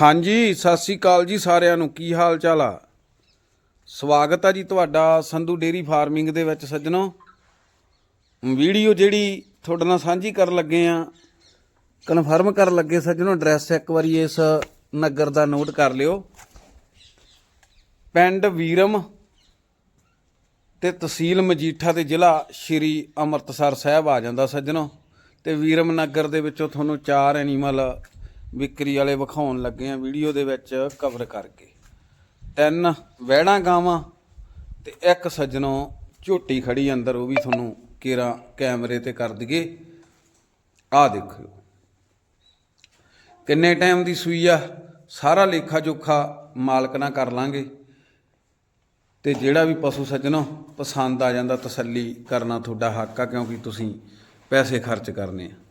ਹਾਂਜੀ, ਸਤਿ ਸ੍ਰੀ ਅਕਾਲ ਜੀ ਸਾਰਿਆਂ ਨੂੰ। ਕੀ ਹਾਲ ਚਾਲ ਆ? ਸਵਾਗਤ ਆ ਜੀ ਤੁਹਾਡਾ ਸੰਧੂ ਡੇਰੀ ਫਾਰਮਿੰਗ ਦੇ ਵਿੱਚ ਸੱਜਣੋ। ਵੀਡੀਓ ਜਿਹੜੀ ਤੁਹਾਡੇ ਨਾਲ ਸਾਂਝੀ ਕਰਨ ਲੱਗੇ ਆ, ਕਨਫਰਮ ਕਰਨ ਲੱਗੇ ਸੱਜਣੋ, ਐਡਰੈਸ ਇੱਕ ਵਾਰੀ ਇਸ ਨਗਰ ਦਾ ਨੋਟ ਕਰ ਲਿਓ। ਪਿੰਡ ਵੀਰਮ ਤੇ ਤਹਿਸੀਲ ਮਜੀਠਾ ਤੇ ਜ਼ਿਲ੍ਹਾ ਸ਼੍ਰੀ ਅੰਮ੍ਰਿਤਸਰ ਸਾਹਿਬ ਆ ਜਾਂਦਾ ਸੱਜਣੋ। ਤੇ ਵੀਰਮ ਨਗਰ ਦੇ ਵਿੱਚੋਂ ਤੁਹਾਨੂੰ ਚਾਰ ਐਨੀਮਲ ਵਿਕਰੀ ਵਾਲੇ ਵਿਖਾਉਣ ਲੱਗੇ ਆ ਵੀਡੀਓ ਦੇ ਵਿੱਚ ਕਵਰ ਕਰਕੇ। ਤਿੰਨ ਵਹਿੜਾਂ ਗਾਵਾਂ ਤੇ ਇੱਕ ਸੱਜਣੋਂ ਝੋਟੀ ਖੜੀ ਅੰਦਰ, ਉਹ ਵੀ ਤੁਹਾਨੂੰ ਕੇਰਾ ਕੈਮਰੇ ਤੇ ਕਰ ਦਈਏ। ਆਹ ਦੇਖੋ। ਕਿੰਨੇ ਟਾਈਮ ਦੀ ਸੂਈ ਆ, ਸਾਰਾ ਲੇਖਾ ਜੋਖਾ ਮਾਲਕ ਨਾਲ ਕਰ ਲਾਂਗੇ। ਤੇ ਜਿਹੜਾ ਵੀ ਪਸ਼ੂ ਸੱਜਣੋ ਪਸੰਦ ਆ ਜਾਂਦਾ, ਤਸੱਲੀ ਕਰਨਾ ਤੁਹਾਡਾ ਹੱਕ ਆ, ਕਿਉਂਕਿ ਤੁਸੀਂ ਪੈਸੇ ਖਰਚ ਕਰਨੇ ਆ।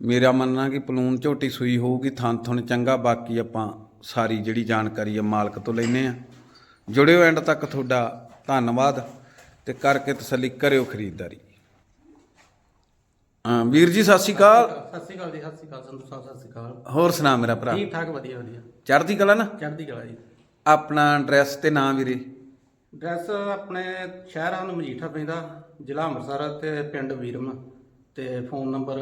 ਮੇਰਾ ਮੰਨਣਾ ਕਿ ਪਲੂਨ ਝੋਟੀ ਸੂਈ ਹੋਊਗੀ ਥਣ ਥਣ ਚੰਗਾ ਬਾਕੀ ਆਪਾਂ ਸਾਰੀ ਜਿਹੜੀ ਜਾਣਕਾਰੀ ਆ ਮਾਲਕ ਤੋਂ ਲੈਨੇ ਆ। ਜੁੜਿਓ ਐਂਡ ਤੱਕ ਤੁਹਾਡਾ ਧੰਨਵਾਦ ਤੇ ਕਰਕੇ ਤਸੱਲੀ ਕਰਿਓ ਖਰੀਦਦਾਰੀ। ਵੀਰ ਜੀ ਸਤਿ ਸ਼੍ਰੀ ਅਕਾਲ। ਸਤਿ ਸ਼੍ਰੀ ਅਕਾਲ ਜੀ ਸਤਿ ਸ਼੍ਰੀ ਅਕਾਲ ਸੰਧੂ ਸਾਹਿਬ ਸਤਿ ਸ਼੍ਰੀ ਅਕਾਲ। ਹੋਰ ਸੁਣਾ ਮੇਰਾ ਭਰਾ। ਠੀਕ ਠਾਕ ਵਧੀਆ ਵਧੀਆ। ਚੜ੍ਹਦੀ ਕਲਾ ਨਾ? ਚੜ੍ਹਦੀ ਕਲਾ ਜੀ। ਆਪਣਾ ਐਡਰੈਸ ਤੇ ਨਾਂ ਵੀਰੇ। ਡਰੈਸ ਆਪਣੇ ਸ਼ਹਿਰਾਂ ਨੂੰ ਮਜੀਠਾ ਪੈਂਦਾ ਜ਼ਿਲ੍ਹਾ ਅੰਮ੍ਰਿਤਸਰ ਤੇ ਪਿੰਡ ਵੀਰਮ। ਤੇ ਫੋਨ ਨੰਬਰ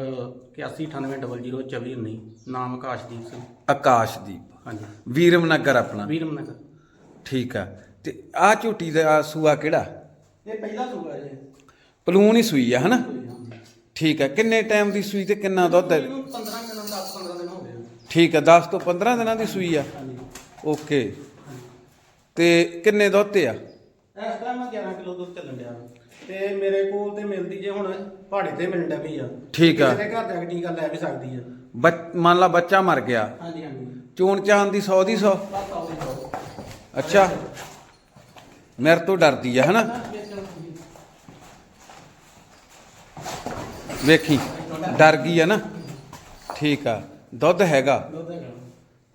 8198002419 ਨਾਮ ਆਕਾਸ਼ਦੀਪ ਸਿੰਘ। ਆਕਾਸ਼ਦੀਪ। ਹਾਂਜੀ। ਵੀਰਮ ਨਗਰ ਆਪਣਾ। ਵੀਰਮ ਨਗਰ ਠੀਕ ਆ। ਤੇ ਆ ਝੋਟੀ ਦਾ ਸੂਆ ਕਿਹੜਾ? ਇਹ ਪਹਿਲਾ ਸੂਆ ਜੀ। ਪਲੂਨ ਹੀ ਸੂਈ ਆ ਹਨਾ? ਠੀਕ ਆ। ਕਿੰਨੇ ਟਾਈਮ ਦੀ ਸੂਈ ਤੇ ਕਿੰਨਾ ਦੁੱਧ ਹੈ? ਇਹਨੂੰ 15 ਦਿਨਾਂ 10 15 ਦਿਨ ਹੋ ਗਏ ਠੀਕ ਆ 10 ਤੋਂ 15 ਦਿਨਾਂ ਦੀ ਸੂਈ ਆ। ਓਕੇ। ਤੇ ਕਿੰਨੇ ਦੁੱਧ ਤੇ ਆ? ਇਸ ਟਾਈਮ ਮੈਂ 11 ਕਿਲੋ ਦੁੱਧ ਚੱਲਣ ਡਿਆ। ਤੇ ਮੇਰੇ ਕੋਲ ਤੇ ਮਿਲਦੀ ਜੇ ਹੁਣ ਪਹਾੜੇ ਤੇ ਮਿਲਣ ਵੀ ਆ। ਠੀਕ ਆ। ਕਿਸੇ ਦੇ ਘਰ ਜਾ ਕੇ ਟੀਕਾ ਲੈ ਵੀ ਸਕਦੀ ਆ। ਬੱਚ- ਮੰਨ ਲਾ ਬੱਚਾ ਮਰ ਗਿਆ। ਹਾਂਜੀ ਹਾਂਜੀ। ਚੋਣ ਚਾਨ ਦੀ 100 ਦੀ 100 ਬਸ ਆਉਂਦੀ ਜਾਓ ਅੱਛਾ। ਮੇਰੇ ਤੋਂ ਡਰਦੀ ਆ ਹਨਾ? ਵੇਖੀ ਡਰ ਗਈ ਆ ਨਾ? ਠੀਕ ਆ। ਦੁੱਧ ਹੈਗਾ। ਦੁੱਧ ਹੈਗਾ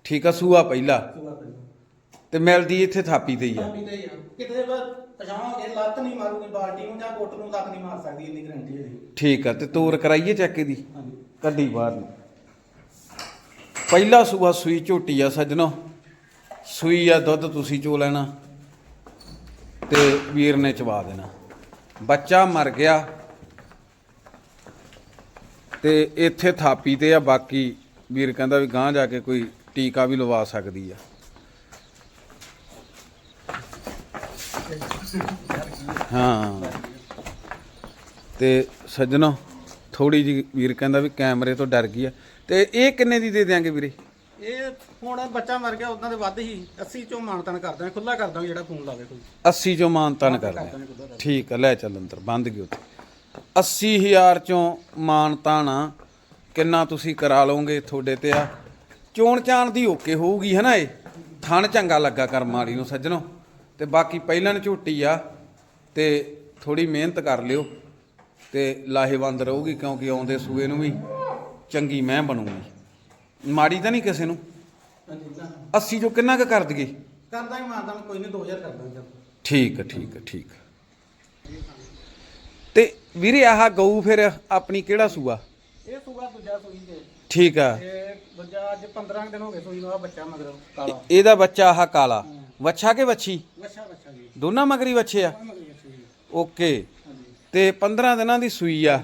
ਠੀਕ ਆ ਸੂਆ ਪਹਿਲਾ। ਤੇ ਮਿਲਦੀ ਇੱਥੇ ਥਾਪੀ ਤੇ ਹੀ ਆ। ਚਾਬੀ ਤੇ ਹੀ ਆ। ਕਿਤੇ ਬਸ ਪਛਾਵਾਂਗੇ ਲੱਤ ਨਹੀਂ ਮਾਰੂਗੀ ਬਾਲਟੀ ਨੂੰ ਜਾਂ ਗੁੱਟ ਨੂੰ ਤੱਕ ਨਹੀਂ ਮਾਰ ਸਕਦੀ ਇੰਨੀ ਗਰੰਟੀ ਹੈ ਜੀ ਠੀਕ ਆ ਤੇ ਤੋਰ ਕਰਾਈਏ ਚੱਕੇ ਦੀ ਹਾਂਜੀ। ਕੱਢੀ ਬਾਹਰ ਨੂੰ। ਪਹਿਲਾ ਸੂਆ ਸੂਈ ਝੋਟੀ ਆ ਸੱਜਣੋ। ਸੂਈ ਆ ਦੁੱਧ ਤੁਸੀਂ ਚੋ ਲੈਣਾ ਤੇ ਵੀਰ ਨੇ ਚਵਾ ਦੇਣਾ। ਬੱਚਾ ਮਰ ਗਿਆ ਤੇ ਇੱਥੇ ਥਾਪੀ ਤੇ ਆ ਬਾਕੀ ਵੀਰ ਕਹਿੰਦਾ ਵੀ ਗਾਂ ਜਾ ਕੇ ਕੋਈ ਟੀਕਾ ਵੀ ਲਵਾ ਸਕਦੀ ਆ। ਹਾਂ। ਤੇ ਸੱਜਣੋ ਥੋੜੀ ਜੀ ਵੀਰ ਕਹਿੰਦਾ ਵੀ ਕੈਮਰੇ ਤੋਂ ਡਰ ਗਈ ਆ। ਤੇ ਇਹ ਕਿੰਨੇ ਦੀ ਦੇ ਦਿਆਂਗੇ ਵੀਰੇ? ਇਹ ਹੁਣ ਬੱਚਾ ਮਰ ਗਿਆ ਉਦਾਂ ਦੇ ਵੱਧ ਹੀ 80 ਚੋਂ ਮਾਨਤਨ ਕਰ ਦਾਂਗੇ ਖੁੱਲਾ ਕਰ ਦਾਂਗੇ ਜਿਹੜਾ ਫੋਨ ਲਾਵੇ ਕੋਈ। 80 ਚੋਂ ਮਾਨਤਾਨ ਕਰ ਕਰਦੇ ਦਾਂਗੇ ਠੀਕ ਆ ਲੈ ਚੱਲ ਅੰਦਰ ਬੰਦ ਗਿਓ ਤੇ 80000 ਚੋਂ ਮਾਨਤਾਨ ਕਿੰਨਾ ਤੁਸੀਂ ਕਰਾ ਲਓਗੇ ਤੁਹਾਡੇ ਤੇ ਆ? ਚੋਣ ਚਾਣ ਦੀ ਓਕੇ ਹੋਊਗੀ ਹਨਾ ਇਹ? ਥਣ ਚੰਗਾ ਲੱਗਾ ਕਰਮ ਵਾਲੀ ਨੂੰ ਸੱਜਣੋ। ਤੇ ਬਾਕੀ ਪਹਿਲਾਂ ਝੋਟੀ ਆ ਤੇ ਥੋੜੀ ਮਿਹਨਤ ਕਰ ਲਿਓ ਤੇ ਲਾਹੇਵੰਦ ਰਹੂਗੀ ਕਿਉਂਕਿ ਆਉਂਦੇ ਸੂਏ ਨੂੰ ਵੀ ਚੰਗੀ ਮੈਂ ਬਣੂਗੀ। ਮਾੜੀ ਤਾਂ ਨਹੀਂ ਕਿਸੇ ਨੂੰ। ਹਾਂਜੀ ਨਾ। 80 ਚੋਂ ਕਿੰਨਾ ਕੁ ਕਰ ਦਈਏ? ਕਰ ਦਾਂਗੇ ਮਾਨਤਨ ਕੋਈ ਨਹੀਂ 2000 ਕਰ ਦਾਂਗੇ ਠੀਕ ਹੈ ਠੀਕ ਹੈ ਠੀਕ ਹੈ ਤੇ ਵੀਰੇ ਆਹ ਗਊ ਫਿਰ ਆਪਣੀ ਕਿਹੜਾ ਸੂਆ? ਇਹ ਸੂਗਾ ਦੂਜਾ ਸੂਈ ਤੇ। ਠੀਕ ਆ। ਇਹ ਦੂਜਾ ਅੱਜ 15 ਦਿਨ ਹੋ ਗਏ ਸੂਈ ਨੂੰ ਆ ਬੱਚਾ ਮਗਰ ਕਾਲਾ। ਇਹਦਾ ਬੱਚਾ ਆਹ ਕਾਲਾ। ਵੱਛਾ ਕੇ ਵੱਛੀ? ਵੱਛਾ ਵੱਛਾ ਜੀ। ਦੋਨਾਂ ਮਗਰੀ ਵੱਛੇ ਆ? ਮਗਰ ਵੱਛੀ ਜੀ। ਓਕੇ। ਤੇ 15 ਦਿਨਾਂ ਦੀ ਸੂਈ ਆ।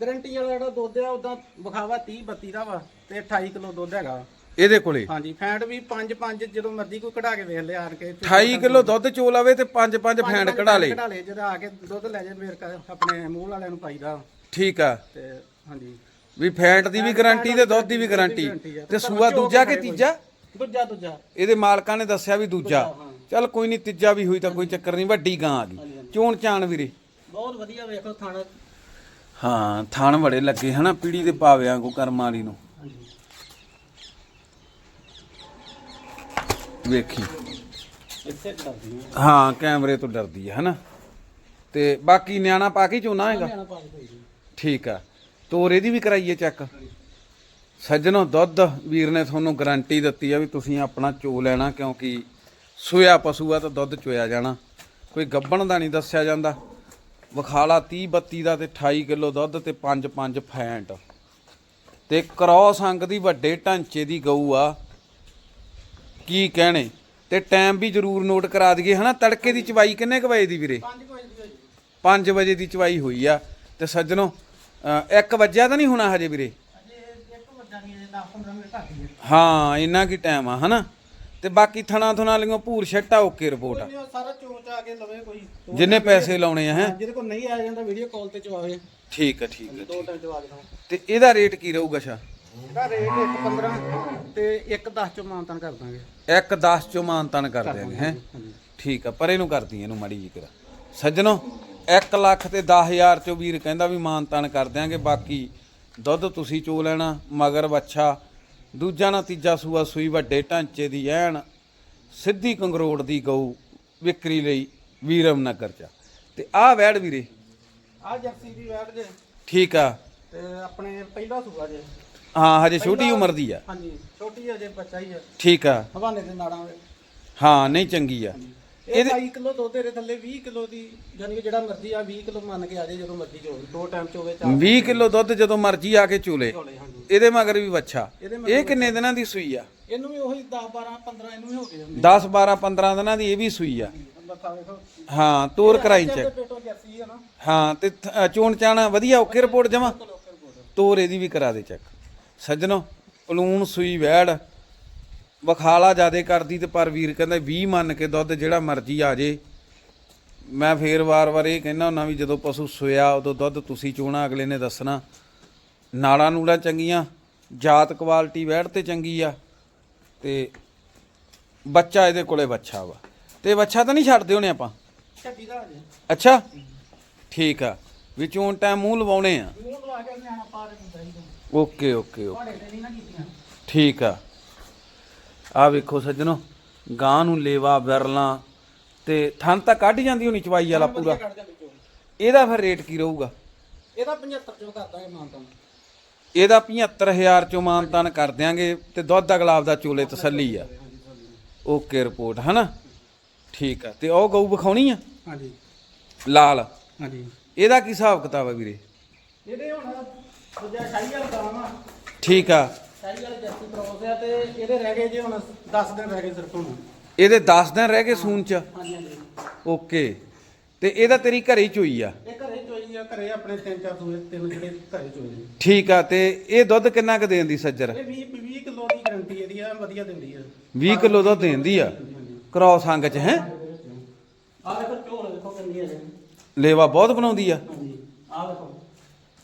ਗਰੰਟੀ ਵਾਲਾ ਜਿਹੜਾ ਦੁੱਧ ਆ ਉਦਾਂ ਵਿਖਾਵਾ 30 32 ਦਾ ਵਾ ਤੇ 28 ਕਿਲੋ ਦੁੱਧ ਹੈਗਾ। ਇਹਦੇ ਕੋਲੇ? ਹਾਂਜੀ ਫੈਂਟ ਵੀ 5 5 ਜਦੋਂ ਮਰਜ਼ੀ ਕੋਈ ਕਢਾ ਕੇ ਵੇਖ ਲਿਆ ਆਣ ਕੇ। 28 ਕਿਲੋ ਦੁੱਧ ਚੋ ਲਵੇ ਤੇ 5 5 ਪੰਜ- ਫੈਂਡ ਪੰਜ ਕਢਾ ਲੇ। ਕਢਾ ਲੇ ਜਦੋਂ ਆ ਕੇ ਦੁੱਧ ਲੈ ਜੇ ਮੇਰੇ ਕੋਲ ਆਪਣੇ ਮੂੰਹ ਵਾਲਿਆਂ ਨੂੰ ਪਾਈਦਾ ਠੀਕ ਆ। ਤੇ ਹਾਂਜੀ। ਵੀ ਫੈਂਟ ਦੀ ਵੀ ਗਾਰੰਟੀ ਤੇ ਦੁੱਧ ਦੀ ਵੀ ਗਾਰੰਟੀ। ਤੇ ਸੂਆ ਦੂਜਾ ਕਿ ਤੀਜਾ? ਦੂਜਾ ਦੂਜਾ। ਇਹਦੇ ਮਾਲਕਾਂ ਨੇ ਦੱਸਿਆ ਵੀ ਦੂਜਾ। ਚੱਲ ਕੋਈ ਨਹੀਂ ਤੀਜਾ ਵੀ ਹੋਈ ਤਾਂ ਕੋਈ ਚੱਕਰ ਨਹੀਂ ਵੱਡੀ ਗਾਂ ਆ ਗਈ। ਚੋਣ ਚਾਣ ਵੀਰੇ। ਬਹੁਤ ਵਧੀਆ ਵੇਖੋ ਥਾਣਾ। ਹਾਂ ਥਣ ਬੜੇ ਲੱਗੇ ਹਨਾ ਪੀੜੀ ਦੇ ਪਾਵਿਆਂ ਕੋ ਕਰਮ ਵਾਲੀ ਨੂੰ। ਵੇਖੀ। ਹਾਂ ਕੈਮਰੇ ਤੋਂ ਡਰਦੀ ਹੈ ਹਨਾ। ਤੇ ਬਾਕੀ ਨਿਆਣਾ ਪਾ ਕੇ ਚੋਣਾ ਹੈਗਾ। ਠੀਕ ਆ। ਤੋਰ ਇਹਦੀ ਵੀ ਕਰਾਈਏ ਚੈੱਕ। ਸੱਜਣੋ, ਦੁੱਧ ਵੀਰ ਨੇ ਤੁਹਾਨੂੰ ਗਾਰੰਟੀ ਦਿੱਤੀ ਆ ਵੀ ਤੁਸੀਂ ਆਪਣਾ ਚੋ ਲੈਣਾ, ਕਿਉਂਕਿ ਸੋਇਆ ਪਸ਼ੂ ਆ ਤਾਂ ਦੁੱਧ ਚੋਇਆ ਜਾਣਾ। ਕੋਈ ਗੱਬਣ ਦਾ ਨਹੀਂ ਦੱਸਿਆ ਜਾਂਦਾ। ਵਿਖਾਲਾ 30 32 ਦਾ ਤੇ 28 ਕਿਲੋ ਦੁੱਧ ਤੇ 5 5 ਫੈਂਟ। ਤੇ ਕ੍ਰੋਸ ਅੰਗ ਦੀ ਵੱਡੇ ਢਾਂਚੇ ਦੀ ਗਊ ਆ। ਕੀ ਕਹਿਣੇ? ਤੇ ਟਾਈਮ ਵੀ ਜ਼ਰੂਰ ਨੋਟ ਕਰਾ ਦਈਏ, ਹਨਾ? ਤੜਕੇ ਦੀ ਚਵਾਈ ਕਿੰਨੇ ਕੁ ਵਜੇ ਦੀ ਵੀਰੇ? 5 ਵਜੇ ਦੀ ਚਵਾਈ ਹੋਈ ਆ। ਤੇ ਸੱਜਣੋ 1 ਵਜਿਆ ਤਾਂ ਨਹੀਂ ਹੋਣਾ ਹਜੇ ਵੀਰੇ? ਹਾਂ ਇੰਨਾ ਕੀ ਟਾਈਮ ਆ ਹਨਾ? ਤੇ ਬਾਕੀ ਥਣਾ ਥਣਾ ਲਿਓ ਭੂਰ ਛੱਟਾ ਓਕੇ ਰਿਪੋਰਟ ਆ। ਸਾਰਾ ਚੋਚ ਆ ਕੇ ਲਵੇ ਕੋਈ। ਜਿੰਨੇ ਪੈਸੇ ਲਾਉਣੇ ਆ ਹੈ? ਜਿਹਦੇ ਕੋਲ ਨਹੀਂ ਆਇਆ ਜਾਂਦਾ ਵੀਡੀਓ ਕਾਲ ਤੇ ਚਵਾਵੇ। ਠੀਕ ਆ ਠੀਕ ਆ ਦੋ ਟਾਈਮ ਚਵਾ ਦੇਣਾ। ਤੇ ਇਹਦਾ ਰੇਟ ਕੀ ਰਹੂਗਾ ਸ਼ਾ ਇਹਦਾ ਰੇਟ 1.15 ਤੇ 1.10 ਚੋਂ ਮਾਨਤਨ ਕਰ ਦਾਂਗੇ। 1 10 ਚੋਂ ਮਾਨਤਨ ਕਰ ਦਿਆਂਗੇ ਹੈ? ਠੀਕ ਆ ਪਰੇ ਨੂੰ ਕਰਦੀ ਇਹਨੂੰ ਮਾੜੀ ਜੀ ਕਰਾ। ਸੱਜਣੋ 1 ਲੱਖ ਤੇ 10000 ਚੋਂ ਵੀਰ ਕਹਿੰਦਾ ਵੀ ਮਾਨਤਨ ਕਰ ਦਿਆਂਗੇ ਬਾਕੀ ਦੁੱਧ ਤੁਸੀਂ ਚੋ ਲੈਣਾ ਮਗਰ ਬੱਚਾ ਦੂਜਾ ਨਾ ਤੀਜਾ ਸੂਆ ਸੂਈ ਵੱਡੇ ਢਾਂਚੇ ਦੀ ਐਨ ਸਿੱਧੀ ਕੰਗਰੋੜ ਦੀ ਗਊ ਵਿਕਰੀ ਲਈ ਵੀਰਮ ਨਗਰ ਚ ਤੇ ਆਹ ਵੈੜ ਵੀਰੇ। ਆ ਜਰਸੀ ਦੀ ਵੈਟ ਜੇ। ਠੀਕ ਆ। ਤੇ ਆਪਣੇ ਪਹਿਲਾ ਸੂਆ ਜੇ। ਹਾਂ ਹਜੇ ਛੋਟੀ ਉਮਰ ਦੀ ਆ। ਹਾਂਜੀ ਛੋਟੀ ਹੈ ਜੇ ਬੱਚਾ ਹੀ ਹੈ ਠੀਕ ਆ। ਹਵਾਨੇ ਦੇ ਨਾੜਾਂ ਵੇ ਹਾਂ ਨਹੀਂ ਚੰਗੀ ਆ। ਇਹ 22 ਕਿਲੋ ਦੁੱਧ ਦੇ ਥੱਲੇ 20 ਕਿਲੋ ਦੀ ਯਾਨੀ ਕਿ ਜਿਹੜਾ ਮਰਜ਼ੀ ਆ 20 ਕਿਲੋ ਮੰਨ ਕੇ ਆ ਜੇ ਜਦੋਂ ਮਰਜ਼ੀ ਚੋਵੇ ਦੋ ਟਾਈਮ ਚੋਵੇ ਚਾਰ 20 ਕਿਲੋ ਦੁੱਧ ਜਦੋਂ ਮਰਜ਼ੀ ਆ ਕੇ ਚੋਲੇ। ਚੋਲੇ ਹਾਂਜੀ। ਇਹਦੇ ਮਗਰ ਵੀ ਵੱਛਾ। ਇਹਦੇ ਇਹ ਕਿੰਨੇ ਦਿਨਾਂ ਦੀ ਸੂਈ ਆ? ਇਹਨੂੰ ਵੀ ਉਹੀ 10 12 15 ਇਹਨੂੰ ਵੀ ਹੋ ਗਏ ਹੁੰਦੇ। 10 12 15 ਦਿਨਾਂ ਦੀ ਇਹ ਵੀ ਸੂਈ ਆ। ਬੱਤਾ ਵੇਖੋ। ਹਾਂ ਤੋਰ ਕਰਾਈ ਇਹਦੇ ਚੈੱਕ ਪੇਟੋਂ ਜਰਸੀ ਹੈ ਨਾ। ਹਾਂ ਤੇ ਥ- ਅ, ਚੋਣ ਚਾਣਾ ਵਧੀਆ ਓਕੇ ਰਿਪੋਰਟ ਜਮਾ? ਲੋਕਲ ਕੋਡ ਤੋਰ ਇਹਦੀ ਵੀ ਕਰਾ ਦੇ ਚੈੱਕ। ਸੱਜਣੋ ਪਲੂਣ ਸੂਈ ਵੈੜ। ਵਖਾਲਾ ਜਿਆਦੇ ਕਰਦੀ ਤੇ ਪਰ ਵੀਰ ਕਹਿੰਦਾ 20 ਮੰਨ ਕੇ ਦੁੱਧ ਜਿਹੜਾ ਮਰਜ਼ੀ ਆ ਜੇ। ਮੈਂ ਫੇਰ ਵਾਰ-ਵਾਰ ਇਹ ਕਹਿੰਦਾ ਹੁੰਦਾ ਵੀ ਜਦੋਂ ਪਸ਼ੂ ਸੋਇਆ ਉਦੋਂ ਦੁੱਧ ਤੁਸੀਂ ਚੋਣਾ ਅਗਲੇ ਨੇ ਦੱਸਣਾ। ਨਾੜਾਂ ਨੂੜਾਂ ਚੰਗੀਆਂ ਜਾਤ ਕੁਆਲਿਟੀ ਵੈੜ ਤੇ ਚੰਗੀ ਆ ਤੇ ਬੱਚਾ ਇਹਦੇ ਕੋਲੇ ਬੱਚਾ ਵਾ। ਤੇ ਬੱਚਾ ਤਾਂ ਨਹੀਂ ਛੱਡਦੇ ਹੋਣੇ ਆਪਾਂ? ਛੱਡੀ ਦਾ ਜੇ ਅੱਛਾ? ਠੀਕ ਆ। ਵਿੱਚੋਂ ਟਾਈਮ ਮੂੰਹ ਲਵਾਉਣੇ ਆ। ਮੂੰਹ ਲਵਾ ਕੇ ਨਿਆਣਾ ਪਾ ਦੇ ਓਕੇ ਓਕੇ ਓਕੇ। ਠੀਕ ਆ। ਆ ਵੇਖੋ ਸੱਜਣੋ ਗਾਂ ਨੂੰ ਲੇਵਾ ਵਿਰਲਾਂ ਤੇ ਥਣ ਤਾਂ ਕੱਢ ਜਾਂਦੀ ਹੋਣੀ ਚਵਾਈ ਵਾਲਾ ਪੂਰਾ। ਦੇ ਇਹਦਾ ਫਿਰ ਰੇਟ ਕੀ ਰਹੂਗਾ? ਇਹਦਾ 75 ਚੋਂ ਕਰ ਦਾਂਗੇ ਮਾਨਤਾਂ ਇਹਦਾ 75000 ਚੋਂ ਮਾਨਤਾਨ ਕਰ ਦਿਆਂਗੇ ਤੇ ਦੁੱਧ ਅਗਲਾਬ ਦਾ ਚੋਲੇ ਤਸੱਲੀ ਆ। ਓਕੇ ਰਿਪੋਰਟ ਹਨਾ? ਠੀਕ ਆ ਤੇ ਉਹ ਗਊ ਵਿਖਾਉਣੀ ਆ? ਹਾਂਜੀ। ਲਾਲ। ਹਾਂਜੀ। ਇਹਦਾ ਕੀ ਹਿਸਾਬ ਕਿਤਾਬ ਆ ਵੀਰੇ? ਇਹਦੇ ਹੁਣ ਦੂਜਾ ਸ਼ਾਹੀ ਵਾਲਾ ਠੀਕ ਆ ਸ਼ਾਹੀ ਵਾਲੇ ਜਰਸੀ ਕ੍ਰੋਸ ਆ ਤੇ ਇਹਦੇ ਰਹਿ ਗਏ ਜੇ ਹੁਣ 10 ਦਿਨ ਰਹਿ ਗਏ ਸਿਰਫ ਹੁਣ। ਇਹਦੇ 10 ਦਿਨ ਰਹਿ ਗਏ ਸੂਨ ਚ? ਹਾਂਜੀ ਹਾਂਜੀ। ਓਕੇ। ਤੇ ਇਹਦਾ ਤੇਰੀ ਘਰੇ ਚ ਹੋਈ ਆ? ਇਹ ਘਰੇ ਚੋਈ ਆ ਘਰੇ ਆਪਣੇ ਤਿੰਨ ਚਾਰ ਸੂਏ ਤਿੰਨ ਜਿਹੜੇ ਘਰੇ ਚੋਈ ਨੇ। ਠੀਕ ਆ ਤੇ ਇਹ ਦੁੱਧ ਕਿੰਨਾ ਕੁ ਦੇਣ ਦੀ ਸੱਜਰ? ਇਹ 20 20 ਕਿਲੋ ਦੀ ਗਾਰੰਟੀ ਇਹਦੀ ਆ ਵਧੀਆ ਦਿੰਦੀ ਆ। 20 ਕਿਲੋ ਦੁੱਧ ਦੇਂਦੀ ਆ? ਕ੍ਰੋਸ ਅੰਗ ਚ ਹੈ? ਆ ਦੇਖੋ ਝੋਲ ਦੇਖੋ ਕਿੰਨੀ ਹੈ ਜੀ ਲੇਵਾ ਬਹੁਤ ਬਣਾਉਂਦੀ ਆ? ਹਾਂਜੀ ਆ ਦੇਖੋ।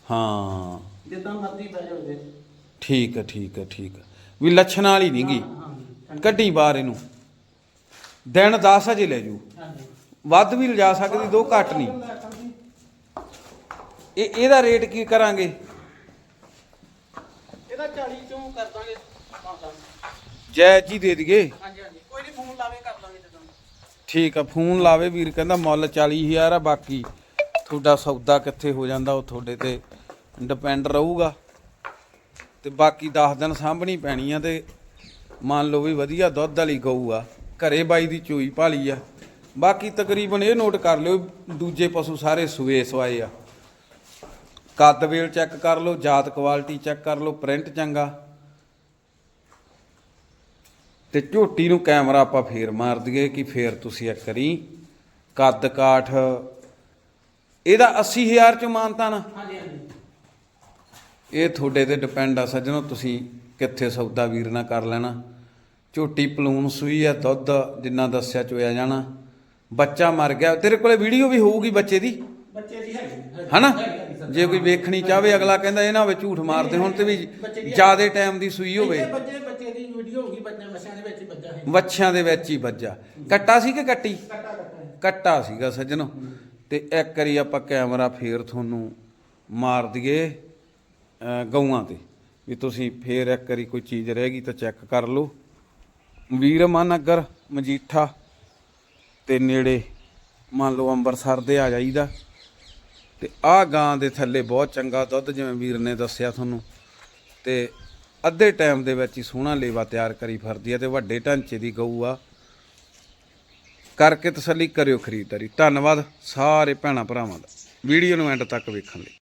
ਹਾਂ। ਜਿੱਦਾਂ ਮਰਜ਼ੀ ਬਹਿ ਜਾਓ ਜੀ ਠੀਕ ਆ ਠੀਕ ਆ ਠੀਕ ਆ। ਵੀ ਲੱਛਣ ਵਾਲੀ ਨੀ ਗੀ। ਹਾਂਜੀ ਕੱਢੀ ਬਾਹਰ ਇਹਨੂੰ। ਦਿਨ 10 ਅਜੇ ਲੈ ਜੂ। ਵੱਧ ਵੀ ਲਿਜਾ ਸਕਦੀ ਦੋ ਘੱਟ ਨਹੀਂ ਇਹ ਇਹਦਾ ਰੇਟ ਕੀ ਕਰਾਂਗੇ? ਇਹਦਾ 40 ਚੋਂ ਕਰ ਦਾਂਗੇ। ਜੈ ਜੀ ਦੇ ਦਈਏ। ਹਾਂਜੀ ਹਾਂਜੀ। ਕੋਈ ਨਹੀਂ ਫੋਨ ਲਾਵੇ ਕਰ ਲਾਂਗੇ ਜਦੋਂ। ਠੀਕ ਆ ਫੋਨ ਲਾਵੇ ਵੀਰ ਕਹਿੰਦਾ ਮੁੱਲ 40000 ਆ ਬਾਕੀ ਤੁਹਾਡਾ ਸੌਦਾ ਕਿੱਥੇ ਹੋ ਜਾਂਦਾ ਉਹ ਤੁਹਾਡੇ ਤੇ ਡਿਪੈਂਡ ਰਹੂਗਾ। ਤੇ ਬਾਕੀ 10 ਦਿਨ ਸਾਂਭਣੀ ਪੈਣੀ ਆ ਤੇ ਮੰਨ ਲਓ ਵੀ ਵਧੀਆ ਦੁੱਧ ਵਾਲੀ ਗਊ ਆ, ਘਰੇ ਬਾਈ ਦੀ ਚੋਈ ਭਾਲੀ ਆ। ਬਾਕੀ ਤਕਰੀਬਨ ਇਹ ਨੋਟ ਕਰ ਲਿਓ ਦੂਜੇ ਪਸ਼ੂ ਸਾਰੇ ਸੂਏ ਸਵਾਏ ਆ। ਕੱਦ ਵੇਲ ਚੈੱਕ ਕਰ ਲਓ, ਜਾਤ ਕੁਆਲਿਟੀ ਚੈੱਕ ਕਰ ਲਓ ਪ੍ਰਿੰਟ ਚੰਗਾ। ਤੇ ਝੋਟੀ ਨੂੰ ਕੈਮਰਾ ਆਪਾਂ ਫੇਰ ਮਾਰ ਦਈਏ ਕਿ ਫੇਰ ਤੁਸੀਂ ਇੱਕ ਕਰੀ। ਕੱਦ ਕਾਠ, ਇਹਦਾ 80000 ਚ ਮਾਨਤਾ ਨਾ? ਹਾਂਜੀ ਹਾਂਜੀ। ਇਹ ਤੁਹਾਡੇ ਤੇ ਡਿਪੈਂਡ ਆ ਸੱਜਣੋ ਤੁਸੀਂ ਕਿੱਥੇ ਸੌਦਾ ਵੀਰ ਨਾਲ ਕਰ ਲੈਣਾ। ਝੋਟੀ ਪਲੂਣ ਸੂਈ ਆ ਦੁੱਧ ਜਿੰਨਾ ਦੱਸਿਆ ਚੋਇਆ ਜਾਣਾ। ਬੱਚਾ ਮਰ ਗਿਆ ਤੇਰੇ ਕੋਲੇ ਵੀਡੀਓ ਵੀ ਹੋਊਗੀ ਬੱਚੇ ਦੀ? ਬੱਚੇ ਦੀ ਹੈਗੀ ਹਨਾ? ਜੇ ਕੋਈ ਵੇਖਣੀ ਚਾਹਵੇ ਅਗਲਾ ਕਹਿੰਦਾ ਇਹ ਨਾ ਹੋਵੇ ਝੂਠ ਮਾਰਦੇ ਹੁਣ ਤੇ ਵੀ ਜਿਆਦੇ ਟਾਈਮ ਦੀ ਸੂਈ ਹੋਵੇ। ਬੱਚੇ ਬੱਚੇ ਦੀ ਵੀਡੀਓ ਹੋਊਗੀ ਬੱਚਿਆਂ ਬੱਚਿਆਂ ਦੇ ਵਿੱਚ ਹੀ ਬੱਚਾ ਹੈ। ਵੱਛਿਆਂ ਦੇ ਵਿੱਚ ਹੀ ਵੱਜਾ ਕੱਟਾ ਸੀ ਕਿ ਕੱਟੀ? ਕੱਟਾ ਕੱਟਾ ਸੀਗਾ ਸੱਜਣੋ। ਤੇ ਇੱਕ ਵਾਰੀ ਆਪਾਂ ਕੈਮਰਾ ਫੇਰ ਤੁਹਾਨੂੰ ਮਾਰ ਦਈਏ। ਗਊਆਂ ਤੇ, ਵੀ ਤੁਸੀਂ ਫੇਰ ਇੱਕ ਵਾਰੀ ਕੋਈ ਚੀਜ਼ ਰਹਿ ਗਈ ਤਾਂ ਚੈੱਕ ਕਰ ਲਓ। ਵੀਰ ਨਗਰ ਮਜੀਠਾ ਤੇ ਨੇੜੇ, ਮੰਨ ਲਓ ਅੰਮ੍ਰਿਤਸਰ ਦੇ ਆ ਜਾਈਦਾ। ਤੇ ਆਹ ਗਾਂ ਦੇ ਥੱਲੇ ਬਹੁਤ ਚੰਗਾ ਦੁੱਧ, ਜਿਵੇਂ ਵੀਰ ਨੇ ਦੱਸਿਆ ਤੁਹਾਨੂੰ। ਤੇ ਅੱਧੇ ਟਾਈਮ ਦੇ ਵਿੱਚ ਹੀ ਸੋਹਣਾ ਲੇਵਾ ਤਿਆਰ ਕਰੀ ਫਿਰਦੀ ਹੈ ਤੇ ਵੱਡੇ ਢਾਂਚੇ ਦੀ ਗਊ ਆ। ਕਰਕੇ ਤਸੱਲੀ ਕਰਿਓ ਖਰੀਦਦਾਰੀ। ਧੰਨਵਾਦ ਸਾਰੇ ਭੈਣਾਂ ਭਰਾਵਾਂ ਦਾ। ਵੀਡੀਓ ਨੂੰ ਐਂਡ ਤੱਕ ਵੇਖਣ ਲਈ।